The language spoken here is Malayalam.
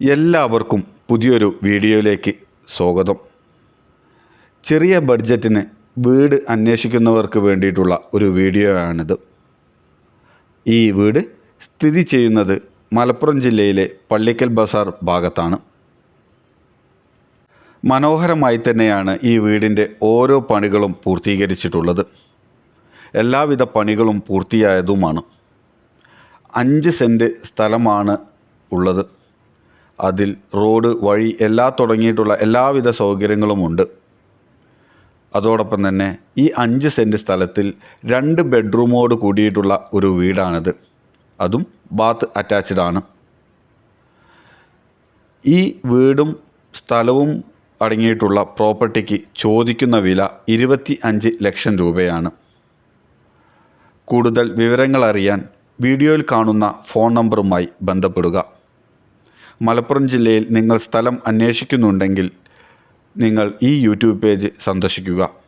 എല്ലാവർക്കും പുതിയൊരു വീഡിയോയിലേക്ക് സ്വാഗതം. ചെറിയ ബഡ്ജറ്റിന് വീട് അന്വേഷിക്കുന്നവർക്ക് വേണ്ടിയിട്ടുള്ള ഒരു വീഡിയോ ആണിത് ഈ വീട് സ്ഥിതി ചെയ്യുന്നത് മലപ്പുറം ജില്ലയിലെ പള്ളിക്കൽ ബസാർ ഭാഗത്താണ്. മനോഹരമായി തന്നെയാണ് ഈ വീടിന്റെ ഓരോ പണികളും പൂർത്തീകരിച്ചിട്ടുള്ളത്. എല്ലാവിധ പണികളും പൂർത്തിയായതുമാണ്. അഞ്ച് സെന്റ് സ്ഥലമാണ് ഉള്ളത്. അതിൽ റോഡ് വഴി എല്ലാ തുടങ്ങിയിട്ടുള്ള എല്ലാവിധ സൗകര്യങ്ങളുമുണ്ട്. അതോടൊപ്പം തന്നെ ഈ അഞ്ച് സെന്റ് സ്ഥലത്തിൽ രണ്ട് ബെഡ്റൂമോട് കൂടിയിട്ടുള്ള ഒരു വീടാണിത്. അതും ബാത്ത് അറ്റാച്ച്ഡ് ആണ്. ഈ വീടും സ്ഥലവും അടങ്ങിയിട്ടുള്ള പ്രോപ്പർട്ടിക്ക് ചോദിക്കുന്ന വില ഇരുപത്തി അഞ്ച് ലക്ഷം രൂപയാണ്. കൂടുതൽ വിവരങ്ങൾ അറിയാൻ വീഡിയോയിൽ കാണുന്ന ഫോൺ നമ്പറുമായി ബന്ധപ്പെടുക. മലപ്പുറം ജില്ലയിൽ നിങ്ങൾ സ്ഥലം അന്വേഷിക്കുന്നുണ്ടെങ്കിൽ നിങ്ങൾ ഈ യൂട്യൂബ് പേജ് സന്ദർശിക്കുക.